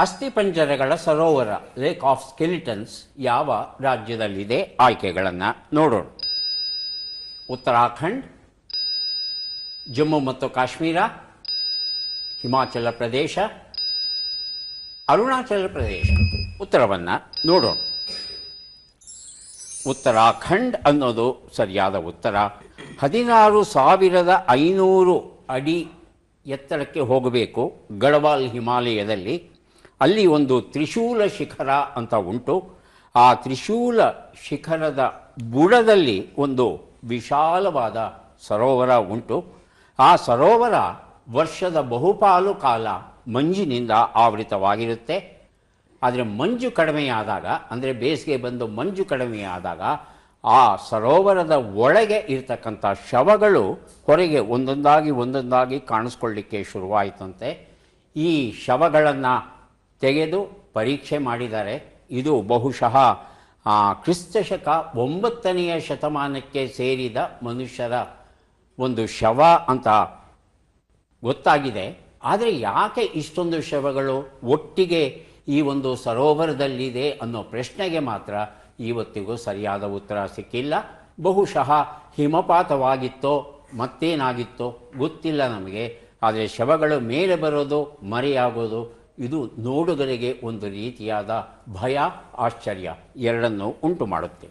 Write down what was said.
ಅಸ್ಥಿಪಂಜರಗಳ ಸರೋವರ lake of skeletons ಯಾವ ರಾಜ್ಯದಲ್ಲಿದೆ? ಆಯ್ಕೆಗಳನ್ನು ನೋಡೋಣ. ಉತ್ತರಾಖಂಡ್, ಜಮ್ಮು ಮತ್ತು ಕಾಶ್ಮೀರ, ಹಿಮಾಚಲ ಪ್ರದೇಶ, ಅರುಣಾಚಲ ಪ್ರದೇಶ. ಉತ್ತರವನ್ನು ನೋಡೋಣ. ಉತ್ತರಾಖಂಡ್ ಅನ್ನೋದು ಸರಿಯಾದ ಉತ್ತರ. ಹದಿನಾರು ಸಾವಿರದ ಐನೂರು ಅಡಿ ಎತ್ತರಕ್ಕೆ ಹೋಗಬೇಕು ಗಡವಾಲ್ ಹಿಮಾಲಯದಲ್ಲಿ. ಅಲ್ಲಿ ಒಂದು ತ್ರಿಶೂಲ ಶಿಖರ ಅಂತ ಉಂಟು. ಆ ತ್ರಿಶೂಲ ಶಿಖರದ ಬುಡದಲ್ಲಿ ಒಂದು ವಿಶಾಲವಾದ ಸರೋವರ ಉಂಟು. ಆ ಸರೋವರ ವರ್ಷದ ಬಹುಪಾಲು ಕಾಲ ಮಂಜಿನಿಂದ ಆವೃತವಾಗಿರುತ್ತೆ. ಆದರೆ ಮಂಜು ಕಡಿಮೆಯಾದಾಗ, ಅಂದರೆ ಬೇಸಿಗೆ ಬಂದು ಮಂಜು ಕಡಿಮೆಯಾದಾಗ, ಆ ಸರೋವರದ ಒಳಗೆ ಇರತಕ್ಕಂಥ ಶವಗಳು ಹೊರಗೆ ಒಂದೊಂದಾಗಿ ಒಂದೊಂದಾಗಿ ಕಾಣಿಸ್ಕೊಳ್ಳಿಕ್ಕೆ ಶುರುವಾಯಿತಂತೆ. ಈ ಶವಗಳನ್ನು ತೆಗೆದು ಪರೀಕ್ಷೆ ಮಾಡಿದ್ದಾರೆ ಇದು ಬಹುಶಃ ಕ್ರಿಸ್ತಶಕ ಒಂಬತ್ತನೆಯ ಶತಮಾನಕ್ಕೆ ಸೇರಿದ ಮನುಷ್ಯರ ಒಂದು ಶವ ಅಂತ ಗೊತ್ತಾಗಿದೆ. ಆದರೆ ಯಾಕೆ ಇಷ್ಟೊಂದು ಶವಗಳು ಒಟ್ಟಿಗೆ ಈ ಒಂದು ಸರೋವರದಲ್ಲಿದೆ ಅನ್ನೋ ಪ್ರಶ್ನೆಗೆ ಮಾತ್ರ ಇವತ್ತಿಗೂ ಸರಿಯಾದ ಉತ್ತರ ಸಿಕ್ಕಿಲ್ಲ. ಬಹುಶಃ ಹಿಮಪಾತವಾಗಿತ್ತೋ, ಮತ್ತೇನಾಗಿತ್ತೋ ಗೊತ್ತಿಲ್ಲ ನಮಗೆ. ಆದರೆ ಶವಗಳು ಮೇಲೆ ಬರೋದು, ಮರೆಯಾಗೋದು ಇದು ನೋಡುಗರಿಗೆ ಒಂದು ರೀತಿಯಾದ ಭಯ ಆಶ್ಚರ್ಯ ಎರಡನ್ನೂ ಉಂಟು ಮಾಡುತ್ತೆ